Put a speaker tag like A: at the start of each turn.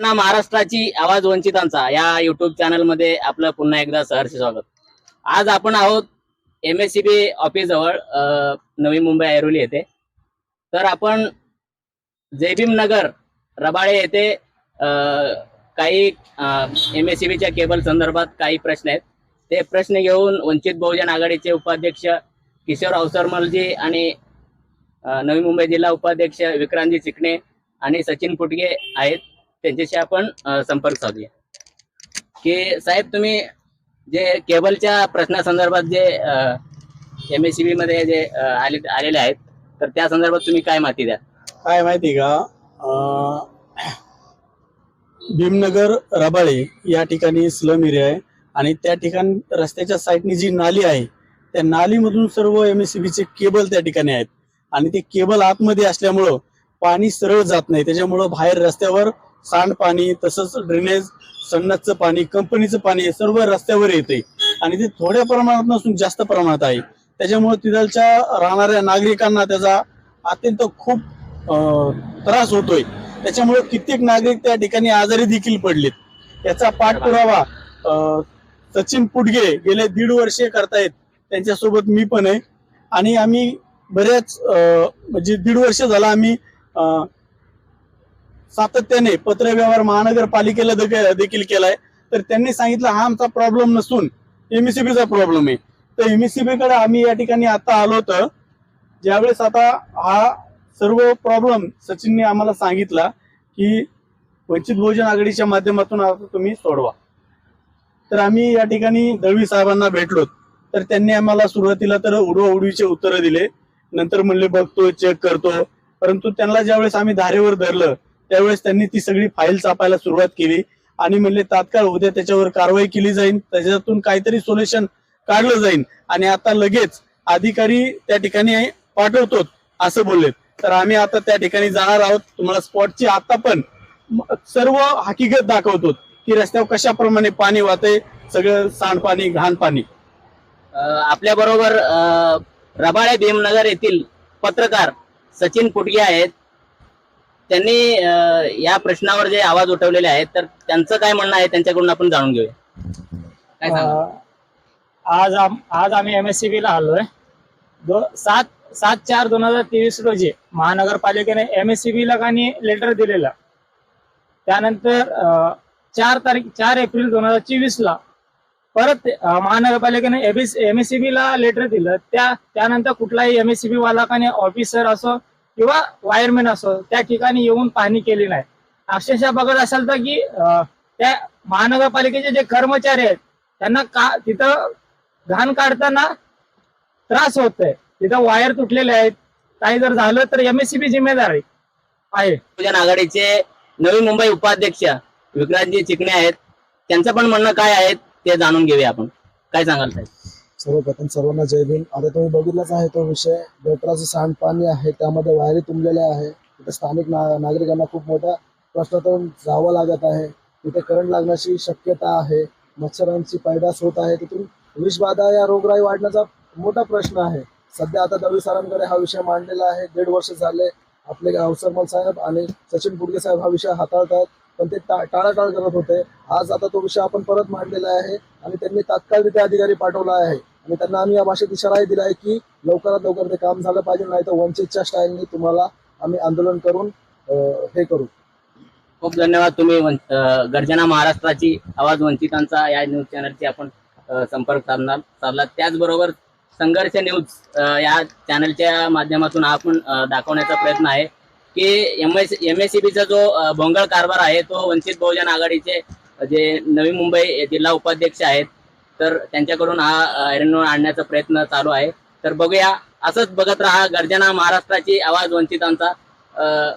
A: ना महाराष्ट्राची आवाज वंचितांचा या युट्यूब चॅनलमध्ये आपलं पुन्हा एकदा सहर्ष स्वागत. आज आपण आहोत M S C B office जवळ नवी मुंबई ऐरोली येथे. तर आपण जयभीम नगर रबाळे येथे काही एम एस सी बीच्या केबल संदर्भात काही प्रश्न आहेत. ते प्रश्न घेऊन वंचित बहुजन आघाडीचे उपाध्यक्ष किशोर अवसरमलजी आणि नवी मुंबई जिल्हा उपाध्यक्ष विक्रांतजी चिकणे आणि सचिन फुटगे आहेत. त्यांच्याशी आपण संपर्क साधूया. की साहेब तुम्ही जे केबलच्या प्रश्नासंदर्भात जे एम एस सी बी मध्ये जे आले आलेले आहेत तर त्या संदर्भात तुम्ही काय माहिती द्या
B: काय माहिती का? भीमनगर रबाळे या ठिकाणी स्लम एरिया आहे आणि त्या ठिकाणी रस्त्याच्या साईडनी जी नाली आहे त्या नालीमधून सर्व एम एस चे केबल त्या ठिकाणी आहेत. आणि ते केबल आतमध्ये असल्यामुळं पाणी सरळ जात नाही. त्याच्यामुळं बाहेर रस्त्यावर सांडपाणी तसंच ड्रेनेज संडासचं पाणी कंपनीचं पाणी हे सर्व रस्त्यावर येते. आणि ते थोड्या प्रमाणात नसून जास्त प्रमाणात आहे. त्याच्यामुळे तिथलच्या राहणाऱ्या नागरिकांना त्याचा अत्यंत खूप त्रास होतोय. त्याच्यामुळे कित्येक नागरिक त्या ठिकाणी आजारी देखील पडलेत. याचा पाठपुरावा सचिन पुटगे गेले दीड वर्षे करतायत. त्यांच्यासोबत मी पण आहे. आणि आम्ही बऱ्याच म्हणजे दीड वर्ष झाला आम्ही सातत्याने पत्रव्यवहार महानगरपालिकेला देखील केलाय. तर त्यांनी सांगितलं हा आमचा प्रॉब्लेम नसून एमएससीबीचा प्रॉब्लेम आहे. तर एमएससीबी कडे आम्ही या ठिकाणी आता आलो होतं. ज्यावेळेस आता हा सर्व प्रॉब्लेम सचिनने आम्हाला सांगितला की वंचित बहुजन आघाडीच्या माध्यमातून आता तुम्ही सोडवा. तर आम्ही या ठिकाणी दळवी साहेबांना भेटलो. तर त्यांनी आम्हाला सुरुवातीला तर उडवा उडवीचे उत्तरं दिले. नंतर म्हणले बघतो चेक करतो. परंतु त्यांना ज्यावेळेस आम्ही धारेवर धरलं त्यावेळेस त्यांनी ती सगळी फाईल छापायला सुरुवात केली. आणि म्हणले तात्काळ उद्या त्याच्यावर कारवाई केली जाईल. त्याच्यातून काहीतरी सोल्युशन काढलं जाईल. आणि आता लगेच अधिकारी त्या ठिकाणी पाठवतो असं बोलले. तर आम्ही आता त्या ठिकाणी जाणार आहोत. तुम्हाला स्पॉटची आता पण सर्व हकीकत दाखवतो की रस्त्यावर कशाप्रमाणे पाणी वाहते सगळं सांडपाणी घाण पाणी
A: आपल्या बरोबर रबाळे भीमनगर येथील पत्रकार सचिन कुटगे आहेत. त्यांनी या प्रश्नावर जे आवाज उठवलेले आहेत तर त्यांचं काय म्हणणं आहे त्यांच्याकडून आपण जाणून घेऊया. काय सांगा
C: आज आम- आज आम्ही एम एस सी आलोय. दो सात सात चार दोन हजार तेवीस रोजी महानगरपालिकेने एम एस सी काही लेटर दिलेलं. त्यानंतर चार तारीख चार एप्रिल दोन हजार चोवीस ला परत महानगरपालिकेने एम एस सी लेटर दिलं. त्या त्यानंतर कुठलाही एम एस सी बी वाला काही ऑफिसर असो किंवा वायरमॅन असो त्या ठिकाणी येऊन पाहणी केली नाही. अक्षरशः बघत असाल तर की त्या महानगरपालिकेचे जे कर्मचारी आहेत त्यांना का तिथं घाण काढताना त्रास होतोय. तिथं वायर तुटलेले आहेत. काही जर झालं तर एमएससीबी जिम्मेदार आहे. आहे
A: आघाडीचे नवी मुंबई उपाध्यक्ष विक्रांतजी चिकणे आहेत. त्यांचं पण म्हणणं काय आहे ते जाणून घेऊया आपण. काय सांगाल साहेब
D: सर्वप्रथम सर्वांना जय भीम. आता तुम्ही बघितलाच आहे तो विषय. गटराचं सांडपाणी आहे त्यामध्ये वायरी तुंबलेल्या आहे. तिथे स्थानिक ना नागरिकांना खूप मोठ्या प्रश्नातून जावं लागत आहे. तिथे करंट लागण्याची शक्यता आहे. मच्छरांची पैदास होत आहे. तिथून विषबाधा या रोगराई वाढण्याचा मोठा प्रश्न आहे. सध्या आता दळवी सरांकडे हा विषय मांडलेला आहे. दीड वर्ष झाले आपले अवसरमल साहेब आणि सचिन पुडगे साहेब हा विषय हाताळतात पण ते टा- टाळाटाळ करत होते. आज आता तो विषय आपण परत मांडलेला आहे आणि त्यांनी तात्काळ तिथे अधिकारी पाठवला आहे. आणि त्यांना आम्ही या भाषेत इशाराही दिला आहे की लवकरात लवकर ते काम झालं पाहिजे नाही तर वंचितच्या स्टाईलनी तुम्हाला आम्ही आंदोलन करून हे करू.
A: खूप धन्यवाद तुम्ही गर्जना महाराष्ट्राची आवाज वंचितांचा या न्यूज चॅनलची आपण संपर्क साधणार साधला त्याचबरोबर संघर्ष न्यूज या चॅनलच्या माध्यमातून आपण दाखवण्याचा प्रयत्न आहे की M S M S C बीचा जो भोंगळ कारभार आहे तो वंचित बहुजन आघाडीचे जे नवी मुंबई जिल्हा उपाध्यक्ष आहेत तर त्यांच्याकडून हा आयरन आणण्याचा प्रयत्न चालू आहे. तर बघूया असंच बघत राहा गर्जना महाराष्ट्राची आवाज वंचितांचा. अ,